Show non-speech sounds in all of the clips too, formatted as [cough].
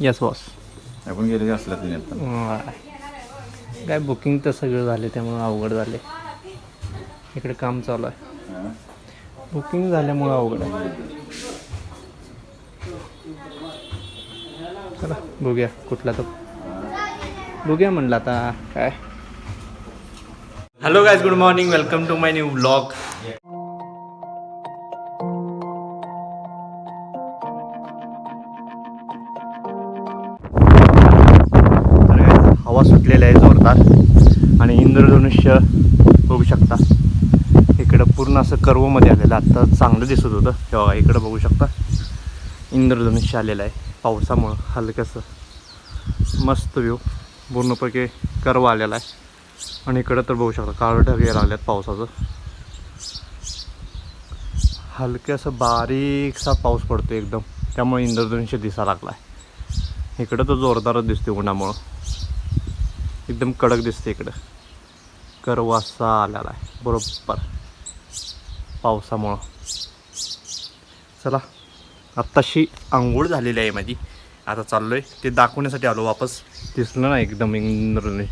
Yes boss आपण गेले की असल्या तिने आता. काय बुकिंग तर सगळं झाले त्यामुळं अवघड झाले. इकडे काम चालू आहे. बुकिंग झाल्यामुळं अवघड आहे. चला बघूया कुठला तो. बघूया म्हणलं आता काय. Hello guys good morning welcome to my new blog सुटलेली आहे जोरदार. आणि इंद्रधनुष्य बघू शकता. इकडं पूर्ण असं कर्वमध्ये आलेलं आत्ता चांगलं दिसत होतं. तेव्हा इकडं बघू शकता. इंद्रधनुष्य आलेलं आहे पावसामुळं. हलकंसं. मस्त व्यू पूर्णपैकी कर्व आलेला आहे. आणि इकडं तर बघू शकता काळ ढग लागल्यात पावसाचं. हलकंसं बारीकसा पाऊस पडतो एकदम. त्यामुळे इंद्रधनुष्य दिसा लागला आहे इकडं तर जोरदारच दिसते उन्हामुळं. एकदम कडक दिसते इकडं. करवासा आलेला आहे बरोबर. पावसामुळं. चला आत्ताशी आंघोळ झालेली आहे माझी. आता चाललो आहे ते दाखवण्यासाठी आलो वापस. दिसलं ना एकदम इंद्रने.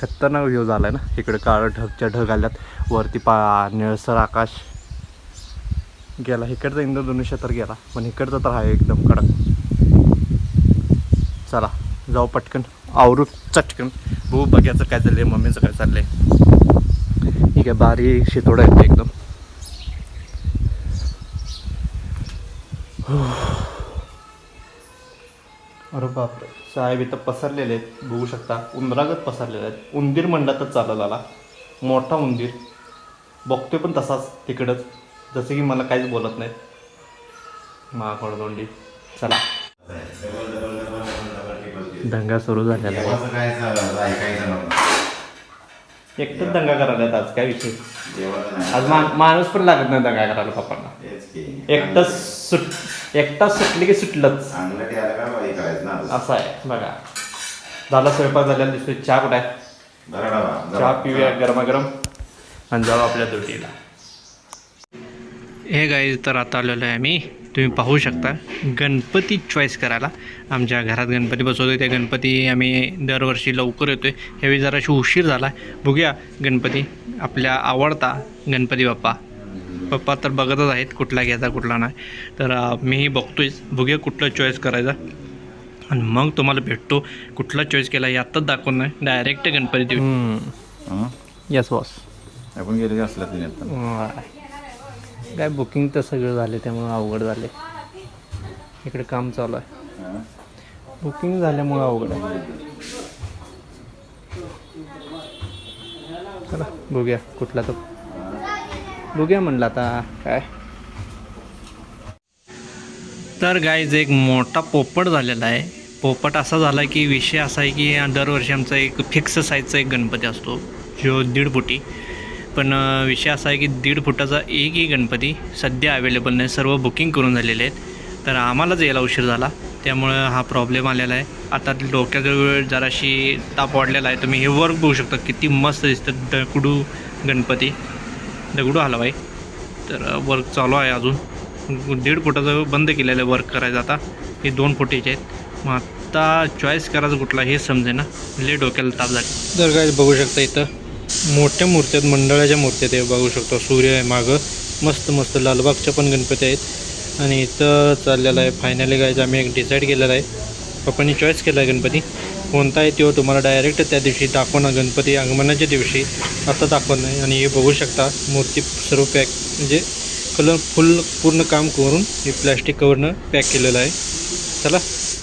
खतरनाक व्ह्यू झाला आहे ना. इकडं काळं ढगच्या ढग आल्यात. वरती पा निळसर आकाश. गेला. इकडचा इंद्रधनुष्य तर गेला. पण इकडचा तर आहे एकदम कडक. चला जाऊ पटकन. आवरू चटकन. बघू बघ्याचं काय चाललंय मम्मीचं काय चाललंय? ठीक आहे बारी शितोडा येते एकदम. [sighs] अरे बापरे साहेब इथं पसरलेले आहेत बघू शकता. उंदरागत पसरलेले आहेत. उंदीर म्हणला तर चालत आला. मोठा उंदीर. बघतोय पण तसाच तिकडंच. जसं की मला काहीच बोलत नाहीत. महाकडदोंडी चला. दंगा सुरू झालेला आहे. देवाचं काय चाललं? ऐकायचं नव्हतं. एकटंच दंगा करायला आज काय विषय? देवाचं नाही. आज मा माणूस पण लागत नाही दंगा करायला पप्पांना. तेच की. एकटाच सुट एकटाच सुटले की सुटलंच. चांगलं करायचं ना? असं आहे बघा. झाला स्वयंपाक झालेला दिसतोय. चहा कुठं आहे? बरं डबा चहा पिऊया गरमागरम. आणि जाऊ आपल्या ड्युटीला हे गाई तर आता आलेलो आहे आम्ही. तुम्ही पाहू शकता गणपती चॉईस करायला. आमच्या घरात गणपती बसवतो त्या गणपती आम्ही दरवर्षी लवकर येतो आहे ह्यावेळी जराशी उशीर झाला आहे बघूया गणपती आपल्या आवडता गणपती बाप्पा. पप्पा तर बघतच आहेत कुठला घ्यायचा कुठला नाही. तर मीही बघतोयच बघूया कुठला चॉईस करायचा. आणि मग तुम्हाला भेटतो कुठला चॉईस केला हे आत्ताच दाखवून नाही. डायरेक्ट गणपती देऊ येस बॉस आपण गेले आता. काय बुकिंग तर सगळं झाले त्यामुळं अवघड झाले. इकडे काम चालू आहे. बुकिंग झाल्यामुळं अवघड आहे. चला बघूया कुठला तो. बघूया म्हणलं आता काय. तर गाईज एक मोठा पोपट झालेला आहे. पोपट असा झाला की विषय असा आहे की दरवर्षी आमचा एक फिक्स साईजचा एक गणपती असतो. जो दीड फुटी. पण विषय असा आहे की दीड फुटाचा एकही गणपती सध्या अवेलेबल नाही. सर्व बुकिंग करून झालेले आहेत. तर आम्हालाच यायला उशीर झाला त्यामुळं हा प्रॉब्लेम आलेला आहे. आता डोक्याजवळ जराशी ताप वाढलेला आहे. तुम्ही हे वर्क बघू शकता. किती मस्त दिसतं. दगडू गणपती. दगडू हलवाई. तर वर्क चालू आहे अजून. दीड फुटाचं बंद केलेलं आहे वर्क करायचं आता. हे दोन फुटीचे आहेत. मग आता चॉईस करायचं कुठला हे समजे ना ले डोक्याला ताप झाले. तर काय बघू शकता इथं. मोठ्या मूर्त्या आहेत मंडळाच्या मूर्त्या आहेत हे बघू शकतो. सूर्य आहे मागं. मस्त मस्त लालबागच्या पण गणपती आहेत. आणि इथं चाललेलं आहे. फायनली गायचं आम्ही एक डिसाईड केलेलं आहे. पप्पांनी चॉईस केला आहे गणपती. कोणता आहे तो तुम्हाला डायरेक्ट त्या दिवशी दाखवणं गणपती आगमनाच्या दिवशी. आता दाखवणं आहे आणि हे बघू शकता मूर्ती सर्व पॅक म्हणजे कलर फुल पूर्ण काम करून हे प्लॅस्टिक कवरनं पॅक केलेलं आहे. चला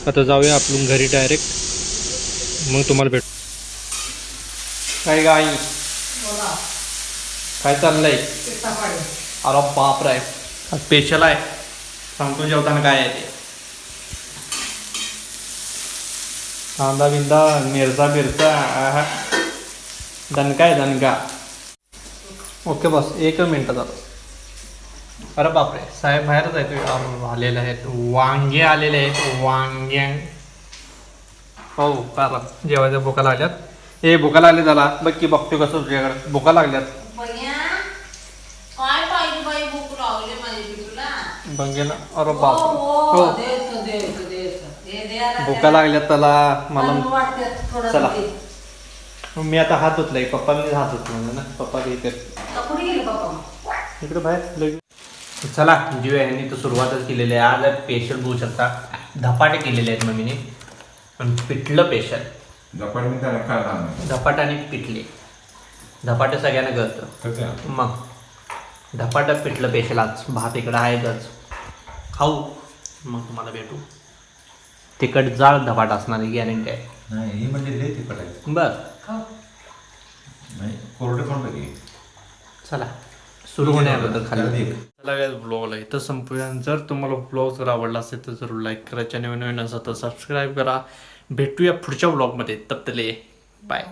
आता जाऊया आपण घरी डायरेक्ट मग तुम्हाला भेट काय गाई काय चाललंय? अरे बाप राय स्पेशल आहे. सांगतो जेवताना काय आहे ते. कांदा बिंदा मिरचा बिरचा आहा. दणका आहे दणका. ओके बस. एक मिनटं झालं अरे बापरे. साहेब बाहेरच आहे आलेले आहेत. वांगे आलेले आहेत. वांगे हो कारण जेवायच्या भुका लागल्यात. ए भुका लागले झाला बघ की बघतो कसं तुझ्याकडे भुका लागल्यात. काय पाहिजे बाई भूक लागली माझी बी तुला बंगेला अरे हो बाप हो. हो आता भुका लागल्या त्याला. मला चला. ते. मग मी आता हात धुतलाय. पप्पांनी हात धुतला ना. पप्पा बाबा इकडे बाहेर. लगेच चला जीव यांनी तर सुरुवातच केलेली आहे. आज पेशल बघू शकता. धपाटे केलेले आहेत मम्मीने. पण पिठलं पेशल झपाट मी त्याला खायला आणलं. धपाट आणि पिठले धपाटे सगळ्यांना कसं? मग? धपाटं पिठलं पेशल आज भात इकडं आहेच खाऊ. मग तुम्हाला भेटू. तिकट जाळ धपाट असणार आहे गॅरंटी आहे. नाही ही म्हणजे लय तिखट आहे. बर. नाही कोरडे खाऊन टाकी चला. सुरू त्याला खाली. दे. चला ब्लॉगला इथं संपूया. जर तुम्हाला ब्लॉग जर आवडला असेल तर जरूर लाईक करा. चॅनल नवीन असेल तर सबस्क्राईब करा. भेटूया पुढच्या ब्लॉगमध्ये तप्तले बाय